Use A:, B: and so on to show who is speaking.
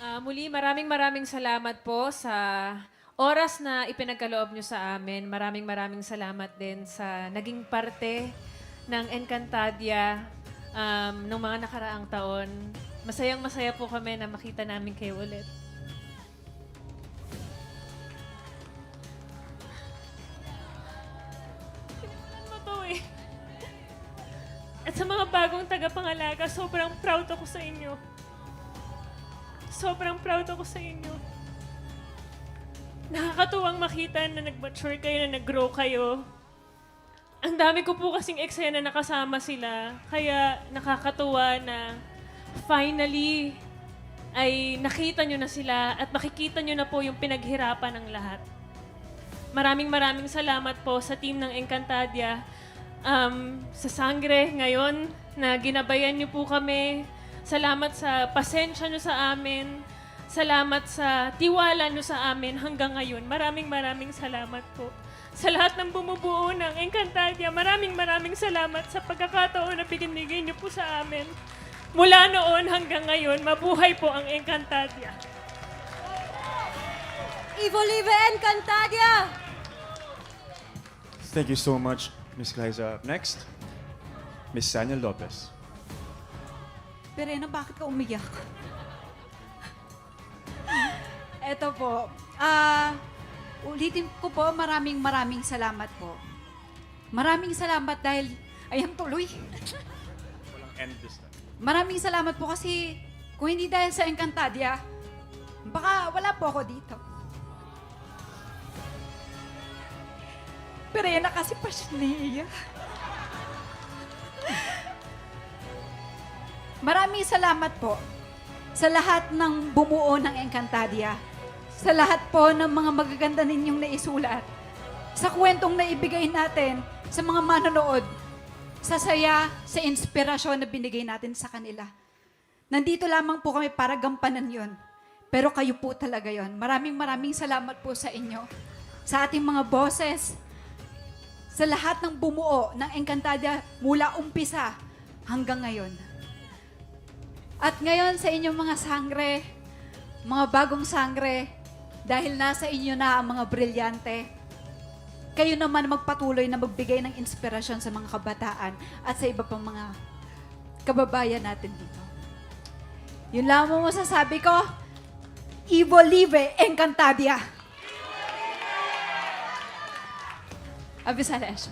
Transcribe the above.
A: Ah, muli, maraming maraming salamat po sa oras na ipinagkaloob nyo sa amin. Maraming maraming salamat din sa naging parte ng Encantadia um, nung mga nakaraang taon. Masayang masaya po kami na makita namin kayo ulit. Eh. At sa mga bagong tagapangalaga, sobrang proud ako sa inyo. Sobrang proud ako sa inyo. Nakakatuwang makita na nag-mature kayo, na nag-grow kayo. Ang dami ko po kasing eksena na nakasama sila. Kaya nakakatuwa na finally ay nakita nyo na sila at makikita nyo na po yung pinaghirapan ng lahat. Maraming maraming salamat po sa team ng Encantadia. Um, sa Sangre ngayon na ginabayan niyo po kami. Salamat sa pasensya niyo sa amin. Salamat sa tiwala niyo sa amin hanggang ngayon. Maraming maraming salamat po. Sa lahat ng bumubuo ng Encantadia, maraming maraming salamat sa pagkakataon na binibigay niyo po sa amin. Mula noon hanggang ngayon, mabuhay po ang Encantadia.
B: Ivo Live Encantadia!
C: Thank you so much, Miss Liza. Next, Miss Sanya Lopez.
B: Perena, bakit ka umiyak? Eto po. Ah, ulitin ko po, maraming maraming salamat po. Maraming salamat dahil, ayan tuloy.
C: Walang end this time.
B: Maraming salamat po kasi kung hindi dahil sa Encantadia, baka wala po ako dito. Pero yan na kasi pa siya naiiyak. Maraming salamat po sa lahat ng bumuo ng Encantadia. Sa lahat po ng mga magaganda ninyong naisulat. Sa kwentong naibigay natin sa mga manonood. Sa saya, sa inspirasyon na binigay natin sa kanila. Nandito lamang po kami para gampanan yon. Pero kayo po talaga yon. Maraming maraming salamat po sa inyo. Sa ating mga boses. Sa lahat ng bumuo ng Encantadia mula umpisa hanggang ngayon. At ngayon sa inyong mga sangre, mga bagong sangre, dahil nasa inyo na ang mga brilyante, kayo naman magpatuloy na magbigay ng inspirasyon sa mga kabataan at sa iba pang mga kababayan natin dito. Yun lamang masasabi ko, Ivo Live Encantadia. Abisales.